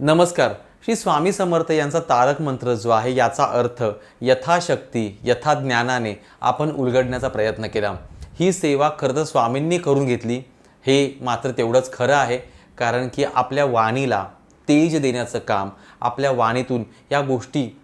नमस्कार. श्री स्वामी समर्थ यांचा तारक मंत्र जो आहे याचा अर्थ यथाशक्ती यथा ज्ञानाने आपण उलगडण्याचा प्रयत्न केला. ही सेवा खरं तर स्वामींनी करून घेतली. हे मात्र तेवढंच खरं आहे कारण की आपल्या वाणीला तेज देण्याचं काम आपल्या वाणीतून या गोष्टी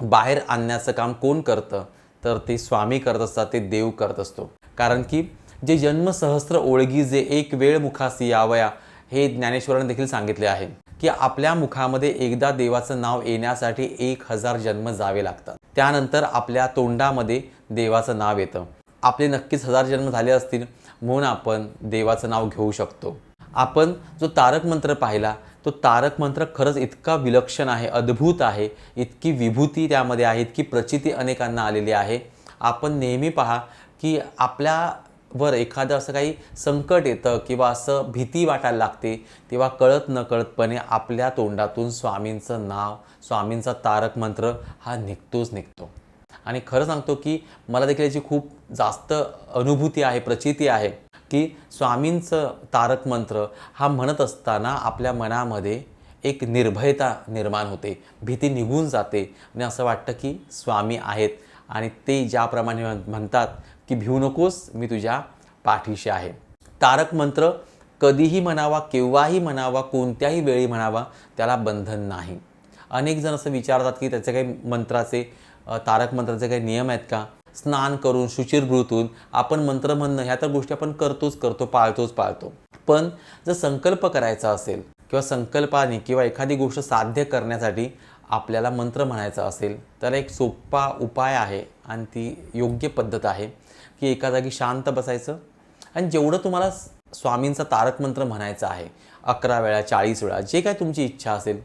बाहेर आणण्याचं काम कोण करतं? तर ते स्वामी करत असतात ते देव करत असतो. कारण की जे जन्मसहस्त्र ओळगी जे एक वेळ मुखासी यावया हे ज्ञानेश्वरांनी देखील सांगितले आहे. की आपल्या मुखामध्ये एकदा देवाचं नाव येण्यासाठी एक हजार जन्म जावे लागतात. त्यानंतर आपल्या तोंडामध्ये देवाचं नाव येतं. आपले नक्कीच हजार जन्म झाले असतील म्हणून आपण देवाचं नाव घेऊ शकतो. आपण जो तारक मंत्र पाहिला तो तारक मंत्र खरंच इतका विलक्षण आहे अद्भुत आहे इतकी विभूती त्यामध्ये आहे इतकी प्रचिती अनेकांना आलेली आहे. आपण नेहमी पहा की आपल्या वर एखादं असं काही संकट येतं किंवा असं भीती वाटायला लागते तेव्हा कळत नकळतपणे आपल्या तोंडातून स्वामींचं नाव स्वामींचा तारक मंत्र हा निघतोच निघतो. आणि खरं सांगतो की मला देखील याची खूप जास्त अनुभूती आहे प्रचिती आहे की स्वामींचं तारक मंत्र हा म्हणत असताना आपल्या मनामध्ये एक निर्भयता निर्माण होते भीती निघून जाते. आणि असं वाटतं की स्वामी आहेत आणि ते ज्याप्रमाणे म्हण- म्हणतात की भिवू नकोस मी तुझ्या पाठीशी आहे. तारक मंत्र कधीही म्हणावा केव्हाही म्हणावा कोणत्याही वेळी म्हणावा त्याला बंधन नाही. अनेक जण असं विचारतात की त्याचे काही मंत्राचे तारक मंत्राचे काही नियम आहेत का? स्नान करून शुचिरभृतून आपण मंत्र म्हणणं ह्या तर गोष्टी आपण करतोच करतो पाळतोच पाळतो. पण जर संकल्प करायचा असेल किंवा संकल्पाने किंवा एखादी गोष्ट साध्य करण्यासाठी आपल्याला मंत्र म्हणायचा असेल तर एक सोपा उपाय आहे आणि ती योग्य पद्धत आहे. की एका जागी शांत बसायचं. आणि जेवढं तुम्हाला स्वामींचा तारक मंत्र म्हणायचा आहे अकरा वेळा चाळीस वेळा जे काय तुमची इच्छा असेल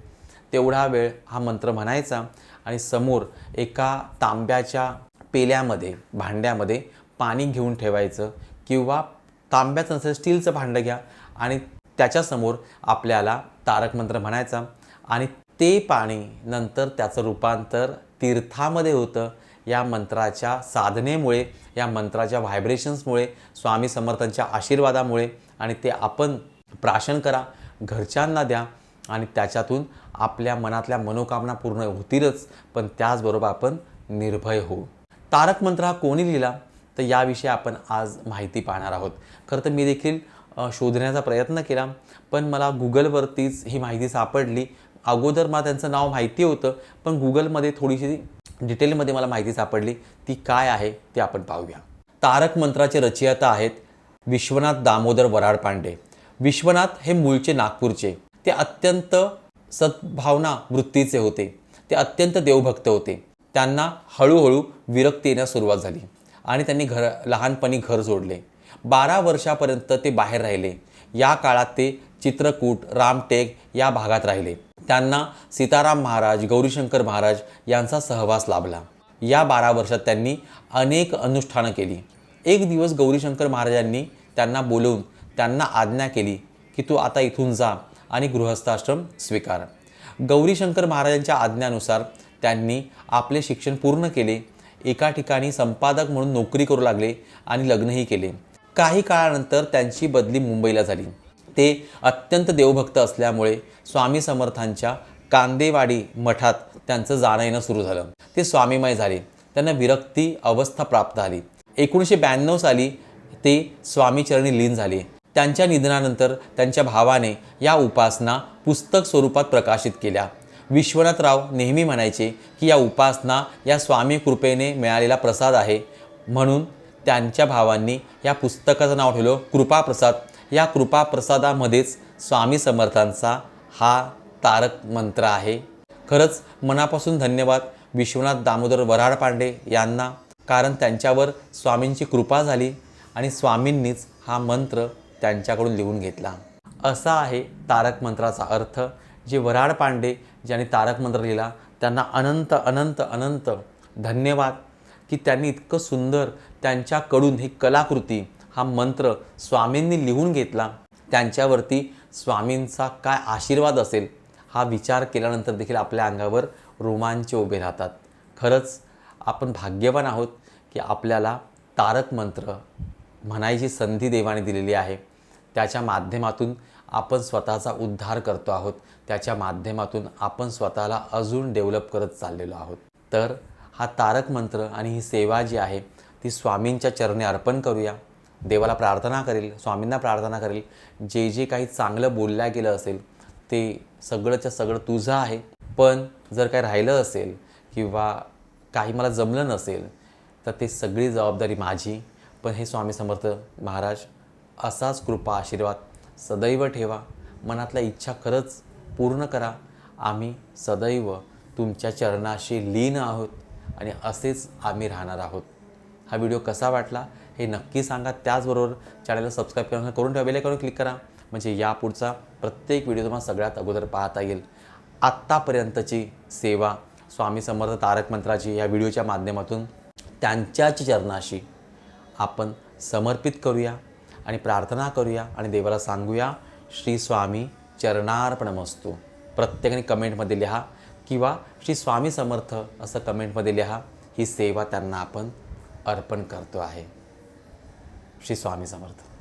तेवढा वेळ हा मंत्र म्हणायचा. आणि समोर एका तांब्याच्या पेल्यामध्ये भांड्यामध्ये पाणी घेऊन ठेवायचं किंवा तांब्याचं नसेल स्टीलचं भांडं घ्या आणि त्याच्यासमोर आपल्याला तारक मंत्र म्हणायचा. आणि ते पाणी नंतर त्याचं रूपांतर तीर्थामध्ये होतं. या मंत्राच्या साधनेमुळे या मंत्राच्या व्हायब्रेशन्समुळे स्वामी समर्थांच्या आशीर्वादामुळे आणि ते आपण प्राशन करा घरच्यांना द्या आणि त्याच्यातून आपल्या मनातल्या मनोकामना पूर्ण होतीलच पण त्याचबरोबर आपण निर्भय होऊ. तारक मंत्र हा कोणी लिहिला? तर याविषयी आपण आज माहिती पाहणार आहोत. खरं तर मी देखील शोधण्याचा प्रयत्न केला पण मला गुगलवरतीच ही माहिती सापडली. अगोदर मला त्यांचं नाव माहिती होतं पण गुगलमध्ये थोडीशी डिटेलमध्ये मला माहिती सापडली. ती काय आहे ते आपण पाहूया. तारक मंत्राचे रचयिता आहेत विश्वनाथ दामोदर वराड पांडे विश्वनाथ हे मूळचे नागपूरचे. ते अत्यंत सद्भावना वृत्तीचे होते. ते अत्यंत देवभक्त होते. त्यांना हळूहळू विरक्ती येण्यास सुरुवात झाली आणि त्यांनी घर लहानपणी घर सोडले बारा वर्षापर्यंत ते बाहेर राहिले. या काळात ते चित्रकूट रामटेक या भागात राहिले. त्यांना सीताराम महाराज गौरीशंकर महाराज यांचा सहवास लाभला. या बारा वर्षात त्यांनी अनेक अनुष्ठानं केली. एक दिवस गौरीशंकर महाराजांनी त्यांना बोलवून त्यांना आज्ञा केली की तू आता इथून जा आणि गृहस्थाश्रम स्वीकार. गौरीशंकर महाराजांच्या आज्ञानुसार त्यांनी आपले शिक्षण पूर्ण केले. एका ठिकाणी संपादक म्हणून नोकरी करू लागले आणि लग्नही केले. काही काळानंतर त्यांची बदली मुंबईला झाली. ते अत्यंत देवभक्त असल्यामुळे स्वामी समर्थांच्या कांदेवाडी मठात त्यांचं जाणं येणं सुरू झालं. ते स्वामीमय झाले. त्यांना विरक्ती अवस्था प्राप्त झाली. एकोणीसशे ब्याण्णव साली ते स्वामीचरणी लीन झाले. त्यांच्या निधनानंतर त्यांच्या भावाने या उपासना पुस्तक स्वरूपात प्रकाशित केल्या. विश्वनाथराव नेहमी म्हणायचे की या उपासना या स्वामी कृपेने मिळालेला प्रसाद आहे. म्हणून त्यांच्या भावांनी या पुस्तकाचं नाव ठेवलं कृपाप्रसाद. या कृपाप्रसादामध्येच स्वामी समर्थांचा हा तारक मंत्र आहे. खरंच मनापासून धन्यवाद विश्वनाथ दामोदर वराड पांडे यांना कारण त्यांच्यावर स्वामींची कृपा झाली आणि स्वामींनीच हा मंत्र त्यांच्याकडून लिहून घेतला. असा आहे तारक मंत्राचा अर्थ जे वराड पांडे ज्यांनी तारक मंत्र लिहिला त्यांना अनंत अनंत अनंत धन्यवाद की त्यांनी इतकं सुंदर त्यांच्याकडून ही कलाकृती हा मंत्र स्वामींनी लिहून घेतला त्यांच्यावरती स्वामींचा काय आशीर्वाद असेल हा विचार केल्यानंतर देखील आपल्या अंगावर रोमांच उभे राहतात. खरंच आपण भाग्यवान आहोत की आपल्याला तारक मंत्र म्हणायची संधी देवाने दिलेली आहे. त्याच्या माध्यमातून आपण स्वतःचा उद्धार करतो आहोत. त्याच्या माध्यमातून आपण स्वतःला अजून डेव्हलप करत चाललेलो आहोत. तर हा तारक मंत्र आणि ही सेवा जी आहे ती स्वामींच्या चरणी अर्पण करूया. देवाला प्रार्थना करेल स्वामींना प्रार्थना करेल जे जे काही चांगलं बोलल्या गेलं असेल ते सगळंच्या सगळं तुझं आहे. पण जर काही राहिलं असेल किंवा काही मला जमलं नसेल तर ते सगळी जबाबदारी माझी. पण हे स्वामी समर्थ महाराज असाच कृपा आशीर्वाद सदैव ठेवा. मनातल्या इच्छा खरंच पूर्ण करा. आम्ही सदैव तुमच्या चरणाशी लीन आहोत आणि असेच आम्ही राहणार आहोत. हा व्हिडिओ कसा वाटला हे नक्की सांगा. त्याचबरोबर चॅनलला सबस्क्राईब करून करून ठेवा बेलायकॉन क्लिक करा. म्हणजे यापुढचा प्रत्येक व्हिडिओ तुम्हाला सगळ्यात अगोदर पाहता येईल. आत्तापर्यंतची सेवा स्वामी समर्थ तारक मंत्राची या व्हिडिओच्या माध्यमातून त्यांच्याच चरणाशी आपण समर्पित करूया आणि प्रार्थना करूया आणि देवाला सांगूया श्री स्वामी चरणार्पणमस्तू प्रत्येकाने कमेंटमध्ये लिहा किंवा श्री स्वामी समर्थ असं कमेंटमध्ये लिहा. ही सेवा त्यांना आपण अर्पण करतो आहे. श्री स्वामी समर्थ.